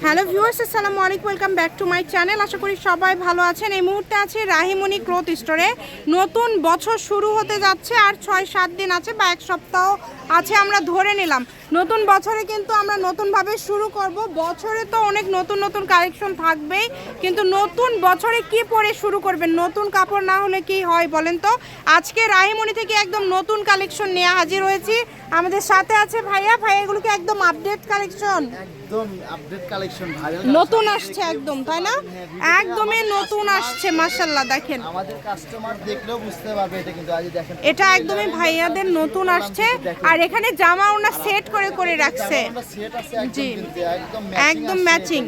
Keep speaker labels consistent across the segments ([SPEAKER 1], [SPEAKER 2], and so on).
[SPEAKER 1] Hello viewers, আসসালামু আলাইকুম, welcome back to my channel. আশা করি সবাই ভালো আছেন। এই মুহূর্তে আছে রাহিমনি ক্লোথ স্টোরে। নতুন বছর শুরু হতে যাচ্ছে আর ছয় সাত দিন আছে বা এক সপ্তাহ আছে আমরা ধরে নিলাম। নতুন বছরে কিন্তু আমরা নতুনভাবে শুরু করব। বছরে তো অনেক নতুন নতুন কালেকশন থাকবেই। কিন্তু নতুন বছরে কি পরে শুরু করবেন? নতুন কাপড় না হলে কি হয় বলেন তো? আজকে রাহিমণি থেকে একদম নতুন কালেকশন নিয়ে হাজির হয়েছি। আমাদের সাথে আছে ভাইয়া। ভাইয়া এগুলোকে একদম আপডেট কালেকশন
[SPEAKER 2] একদম আপডেট কালেকশন
[SPEAKER 1] নতুন আসছে একদম তাই না? একদমই নতুন আসছে মাশাল্লাহ দেখেন।
[SPEAKER 2] আমাদের কাস্টমার দেখলেও বুঝতে পারবে এটা কিন্তু আজ দেখেন।
[SPEAKER 1] এটা একদমই ভাইয়াদের নতুন আসছে। আর এখানে জামা ওনা সেট করে করে
[SPEAKER 2] করে
[SPEAKER 1] রাখছে।
[SPEAKER 2] একদম ম্যাচিং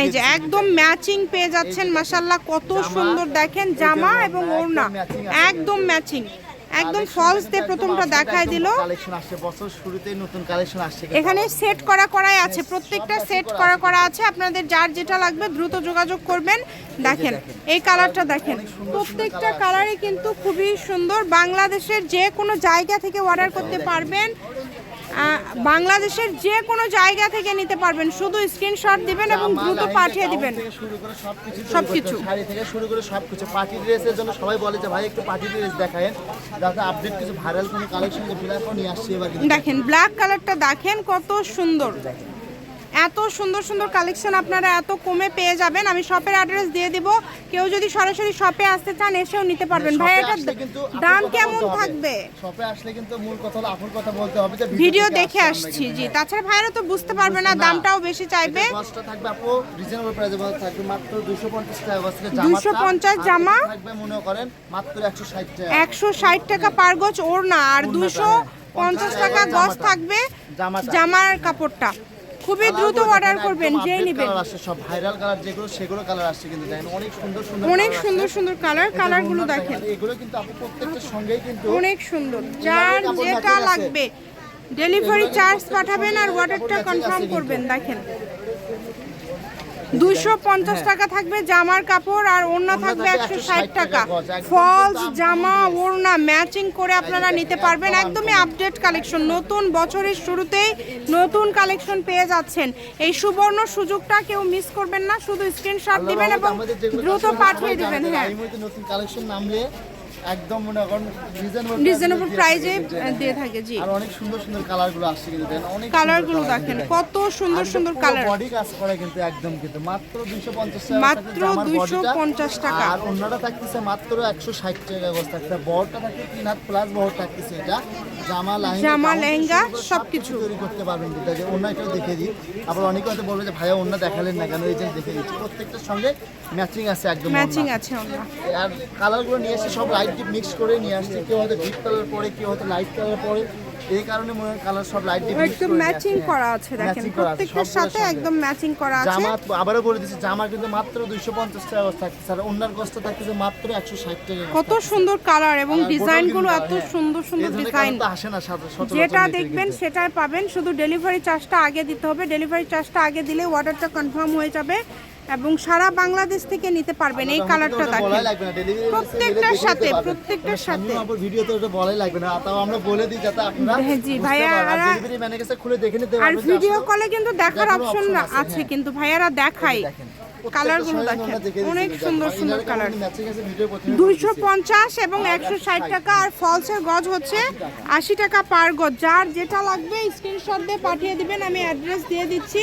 [SPEAKER 1] এই যে একদম ম্যাচিং পেয়ে যাচ্ছেন মাশাল্লাহ কত সুন্দর দেখেন জামা এবং ওড়না। একদম ম্যাচিং একদম ফলস দিয়ে প্রথমটা দেখায় দিল। এখানে সেট করা করাই আছে, প্রত্যেকটা সেট করা করা আছে। আপনাদের যার যেটা লাগবে দ্রুত যোগাযোগ করবেন। দেখেন, এই কালারটা দেখেন। প্রত্যেকটা কালারই কিন্তু খুবই সুন্দর। বাংলাদেশের যে কোনো জায়গা থেকে অর্ডার করতে পারবেন। বাংলাদেশের যে কোনো জায়গা থেকে নিতে পারবেন। শুধু স্ক্রিনশট দিবেন এবং দ্রুত পাঠিয়ে দিবেন। সব
[SPEAKER 2] কিছু শাড়ি থেকে শুরু করে সবকিছু। পার্টি ড্রেসের জন্য সবাই বলে যে ভাই একটু পার্টি ড্রেস দেখায়েন। যাতে আপডেট কিছু ভাইরাল কোনো কালেকশন নিয়ে আসছে এবার
[SPEAKER 1] দেখেন ব্ল্যাক কালারটা দেখেন কত সুন্দর। এত সুন্দর সুন্দর কালেকশন আপনারা এত কমে পেয়ে যাবেন। আমি শপের অ্যাড্রেস দিয়ে দিব। কেউ যদি সরাসরি শপে আসতে চান এসেও নিতে পারবেন। ভাই এটা দাম কেমন থাকবে?
[SPEAKER 2] শপে আসলে কিন্তু মূল কথা হলো আপুর কথা বলতে হবে যে
[SPEAKER 1] ভিডিও দেখে
[SPEAKER 2] আসছি
[SPEAKER 1] জি।
[SPEAKER 2] হ্যাঁ।
[SPEAKER 1] তাছাড়া ভাইরা তো বুঝতে পারবে না
[SPEAKER 2] না।
[SPEAKER 1] দামটাও বেশি চাইবে।
[SPEAKER 2] কস্টটা থাকবে আপু রিজনেবল প্রাইসে থাকবে মাত্র 250 টাকা। গজ থেকে
[SPEAKER 1] 250 জামা।
[SPEAKER 2] থাকবে মনে করেন মাত্র 160 টাকা।
[SPEAKER 1] একশো ষাট টাকা পার গজ ওড়না। আর
[SPEAKER 2] ওড়নাটা,
[SPEAKER 1] দুশো
[SPEAKER 2] হ্যাঁ।
[SPEAKER 1] পঞ্চাশ টাকা গজ থাকবে জামার কাপড়টা। খুবই দ্রুত অর্ডার করবেন যেই নেবেন।
[SPEAKER 2] কালার আসছে সব ভাইরাল কালার যেগুলো সেগুলো কালার আসছে কিন্তু দেখেন অনেক সুন্দর সুন্দর
[SPEAKER 1] অনেক সুন্দর সুন্দর কালার কালারগুলো দেখেন
[SPEAKER 2] এগুলো কিন্তু আপু প্রত্যেকটার সঙ্গেই কিন্তু
[SPEAKER 1] অনেক সুন্দর। যার যেটা লাগবে ডেলিভারি চার্জ পাঠাবেন আর অর্ডারটা কনফার্ম করবেন দেখেন। দুশো পঞ্চাশ টাকা থাকবে জামার কাপড় আর ওড়না থাকবে একশো
[SPEAKER 2] 160
[SPEAKER 1] ষাট টাকা। ফলস জামা ওড়না ম্যাচিং করে আপনারা নিতে পারবেন। একদমই আপডেট কালেকশন নতুন বছরের শুরুতেই নতুন কালেকশন পেয়ে যাচ্ছেন। এই সুবর্ণ সুযোগটা কেউ মিস করবেন না। শুধু স্ক্রিনশট দিবেন এবং দ্রুত পাঠিয়ে দিবেন। হ্যাঁ।
[SPEAKER 2] নতুন কালেকশন নামলে একদম মনে করেন রিজনেবল
[SPEAKER 1] রিজনেবল প্রাইজে দিয়ে থাকে জি।
[SPEAKER 2] আর অনেক সুন্দর সুন্দর কালারগুলো আসছে কিন্তু দেখেন অনেক
[SPEAKER 1] কালারগুলো দেখেন কত সুন্দর সুন্দর কালার
[SPEAKER 2] বডি কাজ করে কিন্তু একদম কিন্তু মাত্র 250 টাকা
[SPEAKER 1] মাত্র
[SPEAKER 2] থাকতেছে জামার
[SPEAKER 1] 250 টাকা।
[SPEAKER 2] আর অন্যটা থাকতেছে মাত্র 160 টাকা গজ থাকতেছে বড়টা থাকতে 3 হাত প্লাস বড় থাকতেছে এটা। জামা লেহেঙ্গা
[SPEAKER 1] জামা, লেহেঙ্গা, সবকিছু।
[SPEAKER 2] তৈরি করতে পারবেন যেটা যে অন্য একটা দেখে দিই। আবার অনেকে হয়তো বলবে যে ভাইয়া অন্য দেখালেন না কেন? এই যে দেখে দিচ্ছি। প্রত্যেকটার সঙ্গে ম্যাচিং আছে একদম
[SPEAKER 1] ম্যাচিং আছে
[SPEAKER 2] আর কালারগুলো নিয়ে এসে সব লাইট ডিপ মিক্স করে নিয়ে আসছে। কেউ হয়তো ডিপ কালার পরে কেউ হয়তো লাইট কালার পরে। এই কারণে মনে হয় কালার সব লাইট ডিপ
[SPEAKER 1] একদম ম্যাচিং করা আছে দেখেন। প্রত্যেকটার সাথে একদম ম্যাচিং করা আছে।
[SPEAKER 2] জামা আবারও বলে দিচ্ছি জামা কিন্তু মাত্র দুইশো পঞ্চাশ টাকা গজ থাকতেছে আর অন্যার গজটা থাকতেছে মাত্র একশো ষাট টাকা
[SPEAKER 1] কত সুন্দর কালার এবং
[SPEAKER 2] ডিজাইনগুলো
[SPEAKER 1] এত
[SPEAKER 2] হ্যাঁ।
[SPEAKER 1] সুন্দর সুন্দর ডিজাইন
[SPEAKER 2] আসে না
[SPEAKER 1] যেটা দেখবেন। সেটাই পাবেন। শুধু ডেলিভারি চার্জটা আগে দিতে হবে। ডেলিভারি চার্জটা আগে দিলে অর্ডারটা কনফার্ম হয়ে যাবে। এবং সারা বাংলাদেশ থেকে নিতে পারবেন এই কালারটা দেখেন প্রত্যেকটার সাথে, প্রত্যেকটার
[SPEAKER 2] মানে
[SPEAKER 1] সাথে।
[SPEAKER 2] ভিডিওতে ওটা বলাই লাগবে না তাও আমরা বলে দিই যাতে আপনারা
[SPEAKER 1] হ্যাঁ, জি, ভাইয়া।
[SPEAKER 2] আর
[SPEAKER 1] আর-
[SPEAKER 2] man এর কাছে খুলে দেখে নিতে পারবেন যে
[SPEAKER 1] ভিডিও কলে কিন্তু দেখার অপশন
[SPEAKER 2] আছে, হ্যাঁ।
[SPEAKER 1] কিন্তু ভাইয়ারা দেখাই
[SPEAKER 2] দেখেন।
[SPEAKER 1] কালারগুলো দেখেন অনেক সুন্দর সুন্দর কালার দুইশো পঞ্চাশ এবং একশো ষাট টাকা আর ফলসের গজ হচ্ছে আশি টাকা পার গজ যার যেটা লাগবে স্ক্রিনশট দিয়ে পাঠিয়ে দিবেন আমি অ্যাড্রেস দিয়ে দিচ্ছি